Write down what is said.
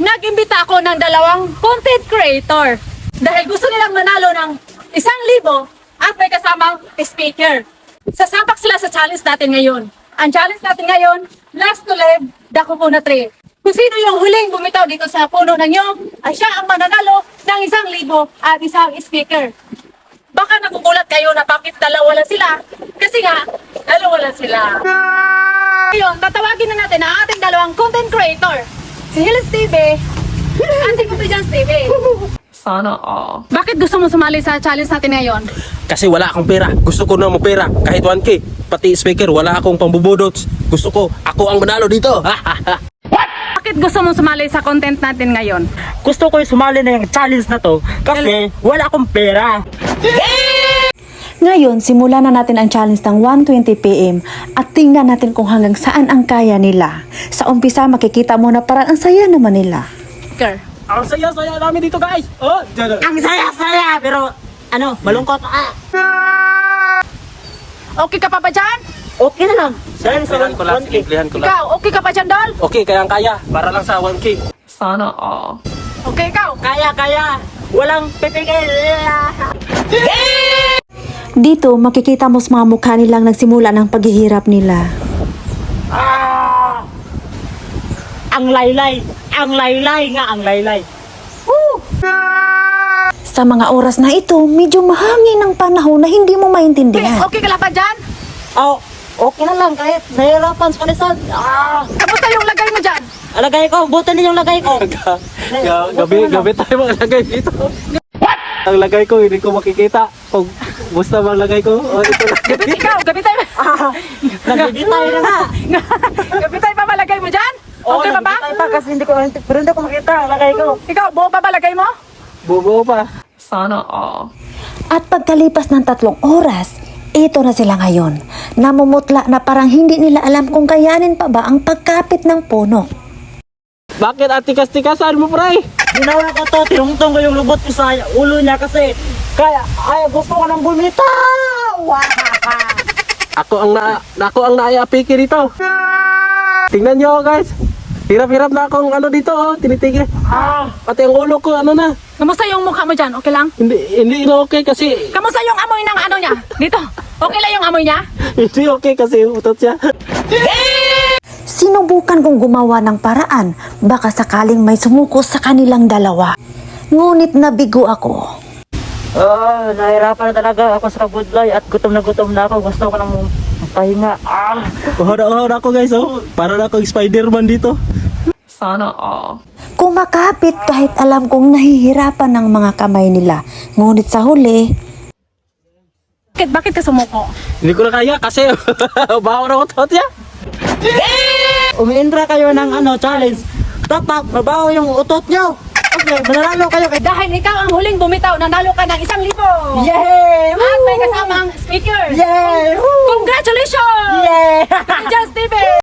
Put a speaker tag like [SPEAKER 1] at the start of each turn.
[SPEAKER 1] nag-imbita ako ng dalawang content creator. Dahil gusto nilang manalo ng isang libo at may kasamang speaker. Sasapak sila sa challenge natin ngayon. Ang challenge natin ngayon, last to live, the coconut tree. Kung sino yung huling bumitaw dito sa puno ng nyog, ay siya ang mananalo ng isang libo at isang speaker. Baka nagugulat kayo na bakit dalawa lang sila. Kasi nga, dalawa lang sila. Ngayon, tatawagin na natin ang ating dalawang content creator. Si Hills TV at si Competence TV.
[SPEAKER 2] Sana all.
[SPEAKER 1] Bakit gusto mo sumali sa challenge natin ngayon?
[SPEAKER 3] Kasi wala akong pera. Gusto ko na mo pera. Kahit 1K. Pati speaker, wala akong pambubudots. Gusto ko, ako ang manalo dito.
[SPEAKER 1] Bakit gusto mo sumali sa content natin ngayon?
[SPEAKER 4] Gusto ko yung sumali na yung challenge na to kasi wala akong pera.
[SPEAKER 5] Ngayon, simulan na natin ang challenge ng 120pm at tingnan natin kung hanggang saan ang kaya nila. Sa umpisa, makikita mo na parang ang saya naman nila.
[SPEAKER 1] Girl.
[SPEAKER 3] ang saya-saya namin dito guys. Oh, dyan.
[SPEAKER 4] Ang saya-saya pero ano, malungkot. Ah,
[SPEAKER 1] Okay ka pa ba dyan?
[SPEAKER 4] okay na lang. Dahil sa
[SPEAKER 3] ko lang,
[SPEAKER 4] 1K.
[SPEAKER 3] simplihan ko lang.
[SPEAKER 1] Ikaw, okay ka pa dyan, Dol?
[SPEAKER 3] Okay, kayang kaya. Para lang sa 1K.
[SPEAKER 2] Sana all.
[SPEAKER 1] Okay, ikaw.
[SPEAKER 4] Kaya, kaya. Walang pipigil.
[SPEAKER 5] Dito, makikita mo sa mga mukha nilang nagsimula ng paghihirap nila.
[SPEAKER 4] Ah! Ang laylay. Ang laylay nga, ang laylay.
[SPEAKER 5] Sa mga oras na ito, medyo mahangin ang panahon na hindi mo
[SPEAKER 1] Okay,
[SPEAKER 5] maintindihan.
[SPEAKER 1] okay ka lang pa dyan?
[SPEAKER 4] Oh, okay na lang kahit nahirapan sa kalisan. Ah!
[SPEAKER 1] Kamusta yung lagay mo dyan?
[SPEAKER 4] Lagay ko, buti ninyong lagay ko.
[SPEAKER 3] Ga- gabi, gabi tayo maglagay dito. Ang lagay ko, hindi ko makikita. Kung gusto maglagay ko, oh, ito lang.
[SPEAKER 1] Ikaw, gabi tayo.
[SPEAKER 4] Ah, nagbibitay na nga.
[SPEAKER 1] gabi tayo pa malagay mo dyan? Okay pa ba?
[SPEAKER 4] pa kasi hindi ko, pero hindi ko makita ang lagay ko.
[SPEAKER 1] Ikaw, buo pa ba lagay mo?
[SPEAKER 3] Bubuo pa.
[SPEAKER 2] Sana all.
[SPEAKER 5] At pagkalipas ng tatlong oras, ito na sila ngayon. Namumutla na parang hindi nila alam kung kayanin pa ba ang pagkapit ng puno.
[SPEAKER 3] Bakit atikas-tikasan mo, pre?
[SPEAKER 4] Ginawa ko to, tinungtong ko yung lubot ko sa ulo niya kasi kaya, ay, gusto ko nang bumitaw!
[SPEAKER 3] Ako ang na ako ang naiapiki dito. Tingnan niyo guys. Hirap-hirap na akong ano dito oh, tinitigil.
[SPEAKER 4] Ah,
[SPEAKER 3] Pati ang ulo ko ano na.
[SPEAKER 1] Kamusta yung mukha mo dyan? Okay lang?
[SPEAKER 3] Hindi hindi na okay kasi
[SPEAKER 1] Kamusta yung amoy ng ano niya? Dito. Okay lang yung amoy niya?
[SPEAKER 3] hindi okay kasi utot siya.
[SPEAKER 5] Sinubukan kong gumawa ng paraan, baka sakaling may sumuko sa kanilang dalawa. Ngunit nabigo ako.
[SPEAKER 4] Oh, nahirapan na talaga ako sa budlay at gutom na gutom na ako. Gusto ko nang pahinga. Ah,
[SPEAKER 3] Uhod-uhod ako guys oh. Para na akong Spider-Man dito.
[SPEAKER 2] Sana all.
[SPEAKER 5] Kumakapit kahit alam kong nahihirapan ng mga kamay nila. Ngunit sa huli,
[SPEAKER 1] Bakit, bakit ka sumuko?
[SPEAKER 3] Hindi ko na kaya kasi baho na utot niya.
[SPEAKER 4] umiindra kayo ng ano, challenge. Tapak, mabaho yung utot nyo. Kasi mananalo kayo kay
[SPEAKER 1] Dahil ikaw ang huling bumitaw, nanalo ka ng isang libo!
[SPEAKER 4] Yay!
[SPEAKER 1] At may kasamang speaker!
[SPEAKER 4] Yay! Woo!
[SPEAKER 1] Congratulations!
[SPEAKER 4] Yay!
[SPEAKER 1] Competence